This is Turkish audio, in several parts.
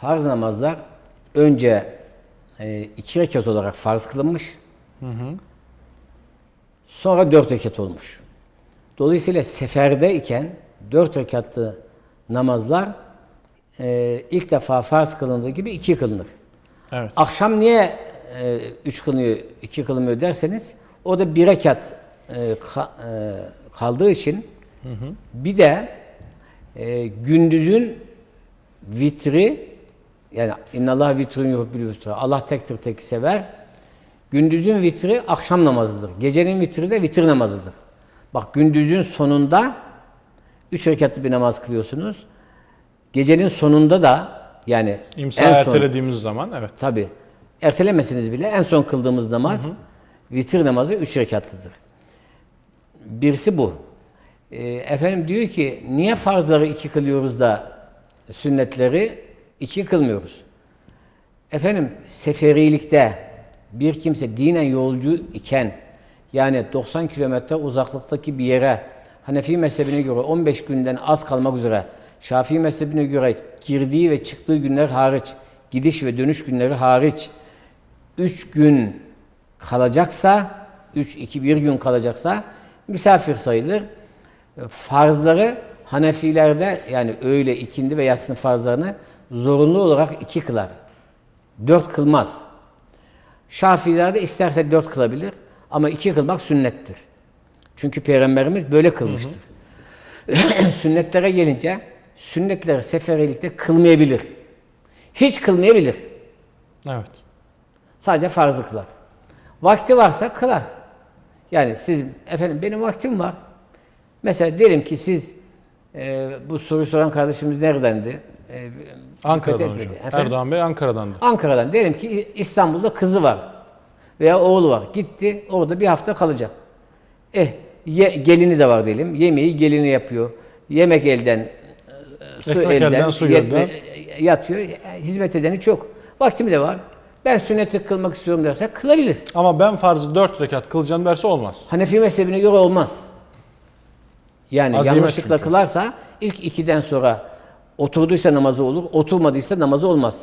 farz namazlar önce e, iki rekat olarak farz kılınmış. Sonra dört rekat olmuş. Dolayısıyla seferdeyken dört rekatlı namazlar e, ilk defa farz kılındığı gibi iki kılınır. Evet. Akşam niye e, üç kılınıyor, iki kılınmıyor derseniz o da bir rekat e, ka- e, kaldığı için bir de e, gündüzün vitri yani innallah vitrun yuhibbil vitra. Allah tektir tek sever. Gündüzün vitri akşam namazıdır. Gecenin vitri de vitir namazıdır. Bak gündüzün sonunda üç rekatlı bir namaz kılıyorsunuz. Gecenin sonunda da yani İmsa en son- ertelediğimiz zaman evet. Tabi. Ertelemeseniz bile en son kıldığımız namaz vitir namazı üç rekatlıdır. Birisi bu. Ee, efendim diyor ki niye farzları iki kılıyoruz da sünnetleri iki kılmıyoruz? Efendim seferilikte bir kimse dinen yolcu iken yani 90 kilometre uzaklıktaki bir yere Hanefi mezhebine göre 15 günden az kalmak üzere Şafii mezhebine göre girdiği ve çıktığı günler hariç gidiş ve dönüş günleri hariç 3 gün kalacaksa 3 2 1 gün kalacaksa misafir sayılır. Farzları Hanefilerde yani öğle, ikindi ve yatsının farzlarını zorunlu olarak iki kılar. Dört kılmaz. Şafilerde isterse dört kılabilir ama iki kılmak sünnettir. Çünkü Peygamberimiz böyle kılmıştır. Sünnetlere gelince sünnetleri seferilikte kılmayabilir. Hiç kılmayabilir. Evet. Sadece farzı kılar. Vakti varsa kılar. Yani siz efendim benim vaktim var. Mesela diyelim ki siz e, bu soruyu soran kardeşimiz neredendi? E, dikkat Ankara'dan hocam. Efendim? Erdoğan Bey Ankara'dandı. Ankara'dan diyelim ki İstanbul'da kızı var veya oğlu var. Gitti orada bir hafta kalacak. Eh ye- gelini de var diyelim. Yemeği gelini yapıyor. Yemek elden, e, su Ekmek elden, elden, su yetme- yatıyor. E, Hizmet edeni çok. Vaktim de var. Ben sünneti kılmak istiyorum derse kılabilir. Ama ben farzı 4 rekat kılacağım derse olmaz. Hanefi mezhebine göre olmaz. Yani Azimet yanlışlıkla çünkü. kılarsa ilk ikiden sonra oturduysa namazı olur, oturmadıysa namazı olmaz.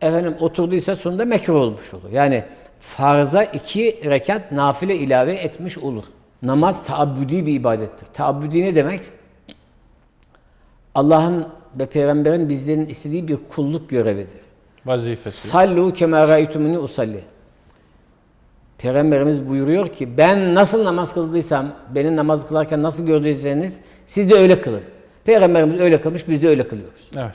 Efendim oturduysa sonunda mekruh olmuş olur. Yani farza iki rekat nafile ilave etmiş olur. Namaz taabbüdi bir ibadettir. Taabbüdi ne demek? Allah'ın ve peygamberin bizlerin istediği bir kulluk görevidir. Vazifesi. Sallu kema ra'aytumuni usalli. Peygamberimiz buyuruyor ki ben nasıl namaz kıldıysam, beni namaz kılarken nasıl gördüyseniz siz de öyle kılın. Peygamberimiz öyle kılmış, biz de öyle kılıyoruz. Evet.